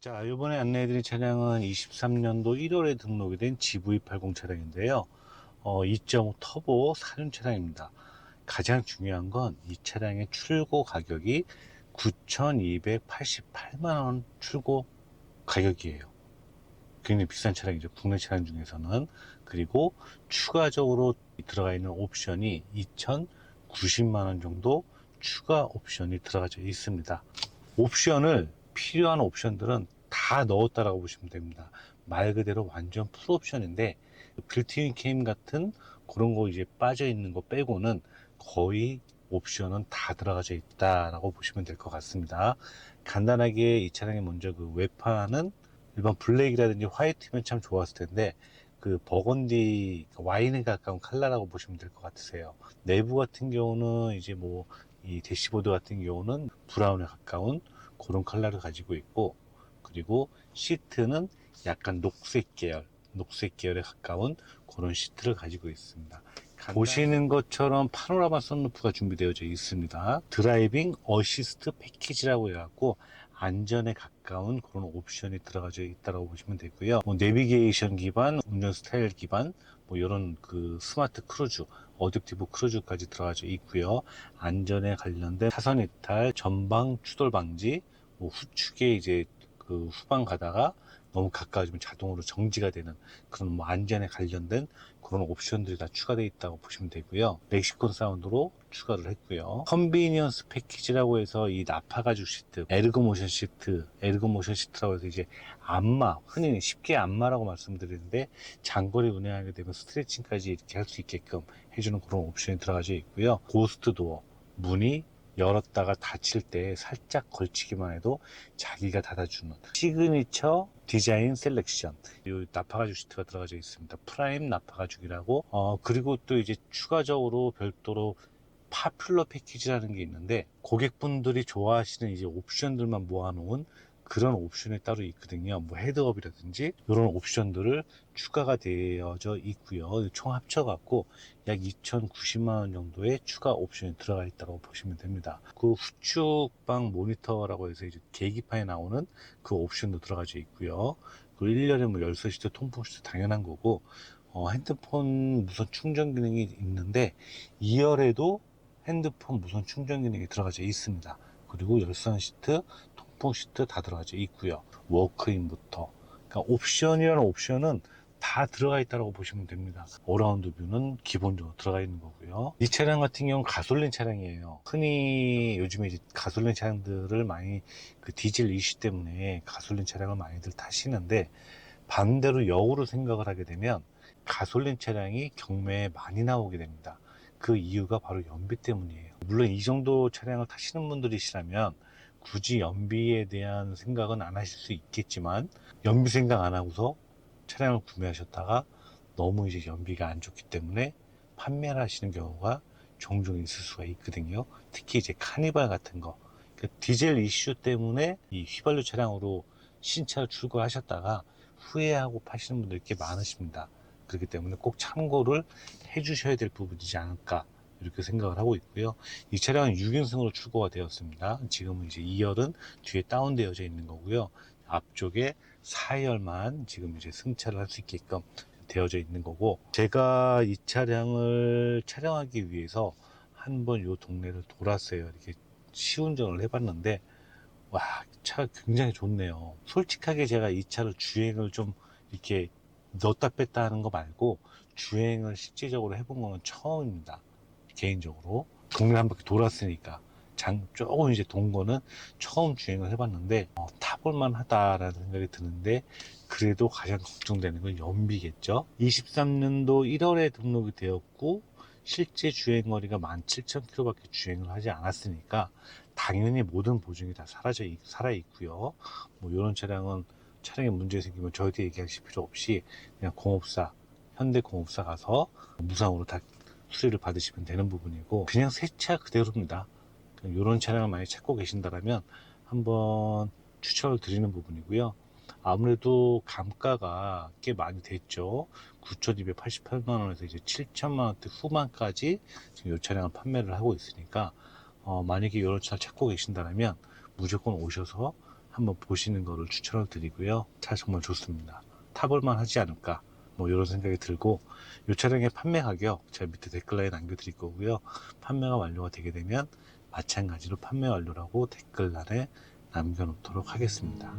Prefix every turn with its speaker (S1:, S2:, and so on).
S1: 자, 이번에 안내해드린 차량은 23년도 1월에 등록이 된 GV80 차량인데요. 어, 2.5 터보 4륜 차량입니다. 가장 중요한 건 이 차량의 출고 가격이 9,288만원 출고 가격이에요. 굉장히 비싼 차량이죠. 국내 차량 중에서는. 그리고 추가적으로 들어가 있는 옵션이 2,090만원 정도 추가 옵션이 들어가져 있습니다. 옵션을 필요한 옵션들은 다 넣었다라고 보시면 됩니다. 말 그대로 완전 풀 옵션인데 빌트인 캠 같은 그런 거 이제 빠져 있는 거 빼고는 거의 옵션은 다 들어가져 있다라고 보시면 될 것 같습니다. 간단하게 이 차량의 먼저 그 외판은 일반 블랙이라든지 화이트면 참 좋았을 텐데 그 버건디 그 와인에 가까운 컬러라고 보시면 될 것 같으세요. 내부 같은 경우는 이제 뭐 이 대시보드 같은 경우는 브라운에 가까운 그런 컬러를 가지고 있고 그리고 시트는 약간 녹색 계열 녹색 계열에 가까운 그런 시트를 가지고 있습니다. 보시는 것처럼 파노라마 선루프가 준비되어져 있습니다. 드라이빙 어시스트 패키지라고 해갖고 안전에 가까운 그런 옵션이 들어가져 있다고 보시면 되고요. 뭐 내비게이션 기반 운전 스타일 기반 뭐 이런 그 스마트 크루즈 어댑티브 크루즈까지 들어가져 있고요. 안전에 관련된 차선 이탈 전방 추돌 방지 뭐 후축에 이제 그 후방 가다가 너무 가까워지면 자동으로 정지가 되는 그런 뭐 안전에 관련된 그런 옵션들이 다 추가되어 있다고 보시면 되고요. 렉시콘 사운드로 추가를 했고요. 컨비니언스 패키지라고 해서 이 나파 가죽 시트, 에르고 모션 시트, 에르고 모션 시트라고 해서 이제 안마, 흔히 쉽게 안마라고 말씀드리는데 장거리 운행하게 되면 스트레칭까지 이렇게 할 수 있게끔 해주는 그런 옵션이 들어가져 있고요. 고스트 도어, 문이 열었다가 닫힐 때 살짝 걸치기만 해도 자기가 닫아주는 시그니처 디자인 셀렉션. 이 나파가죽 시트가 들어가져 있습니다. 프라임 나파가죽이라고. 어 그리고 또 이제 추가적으로 별도로 파퓰러 패키지라는 게 있는데 고객분들이 좋아하시는 이제 옵션들만 모아놓은 그런 옵션이 따로 있거든요. 뭐 헤드업이라든지 이런 옵션들을 추가가 되어져 있고요. 총 합쳐갖고 약 2,090만 원 정도의 추가 옵션이 들어가 있다고 보시면 됩니다. 그 후축방 모니터라고 해서 이제 계기판에 나오는 그 옵션도 들어가져 있고요. 그리고 1년에 뭐 열선 시트, 통풍 시트 당연한 거고 어, 핸드폰 무선 충전 기능이 있는데 2열에도 핸드폰 무선 충전 기능이 들어가져 있습니다. 그리고 열선 시트, 통풍 시트 다 들어가져 있고요. 워크인부터. 그러니까 옵션이라는 옵션은 다 들어가 있다고 보시면 됩니다. 어라운드 뷰는 기본적으로 들어가 있는 거고요. 이 차량 같은 경우는 가솔린 차량이에요. 흔히 요즘에 가솔린 차량들을 많이 그 디젤 이슈 때문에 가솔린 차량을 많이들 타시는데 반대로 역으로 생각을 하게 되면 가솔린 차량이 경매에 많이 나오게 됩니다. 그 이유가 바로 연비 때문이에요. 물론 이 정도 차량을 타시는 분들이시라면 굳이 연비에 대한 생각은 안 하실 수 있겠지만 연비 생각 안 하고서 차량을 구매하셨다가 너무 이제 연비가 안 좋기 때문에 판매를 하시는 경우가 종종 있을 수가 있거든요. 특히 이제 카니발 같은 거. 그 디젤 이슈 때문에 이 휘발유 차량으로 신차를 출고하셨다가 후회하고 파시는 분들이 꽤 많으십니다. 그렇기 때문에 꼭 참고를 해 주셔야 될 부분이지 않을까 이렇게 생각을 하고 있고요. 이 차량은 6인승으로 출고가 되었습니다. 지금은 이제 2열은 뒤에 다운되어져 있는 거고요. 앞쪽에 4열만 지금 이제 승차를 할 수 있게끔 되어져 있는 거고 제가 이 차량을 촬영하기 위해서 한번 요 동네를 돌았어요. 이렇게 시운전을 해봤는데 와 차가 굉장히 좋네요. 솔직하게 제가 이 차를 주행을 좀 이렇게 넣었다 뺐다 하는 거 말고 주행을 실질적으로 해본 거는 처음입니다. 개인적으로 동네 한 바퀴 돌았으니까 장 조금 이제 돈 거는 처음 주행을 해봤는데 어, 타볼만 하다라는 생각이 드는데 그래도 가장 걱정되는 건 연비겠죠? 23년도 1월에 등록이 되었고 실제 주행거리가 17,000km밖에 주행을 하지 않았으니까 당연히 모든 보증이 다 사라져 있, 살아 있고요. 뭐 이런 차량은 차량에 문제 생기면 저희한테 얘기하실 필요 없이 그냥 공업사 현대공업사 가서 무상으로 다 수리를 받으시면 되는 부분이고 그냥 새 차 그대로입니다. 이런 차량을 많이 찾고 계신다면 한번 추천을 드리는 부분이고요. 아무래도 감가가 꽤 많이 됐죠. 9,288만 원에서 이제 7천만 원대 후반까지 지금 이 차량을 판매를 하고 있으니까, 어, 만약에 이런 차를 찾고 계신다면 무조건 오셔서 한번 보시는 거를 추천을 드리고요. 차 정말 좋습니다. 타볼만 하지 않을까 뭐 이런 생각이 들고 이 차량의 판매 가격 제가 밑에 댓글란에 남겨드릴 거고요. 판매가 완료가 되게 되면 마찬가지로 판매 완료라고 댓글란에 남겨놓도록 하겠습니다.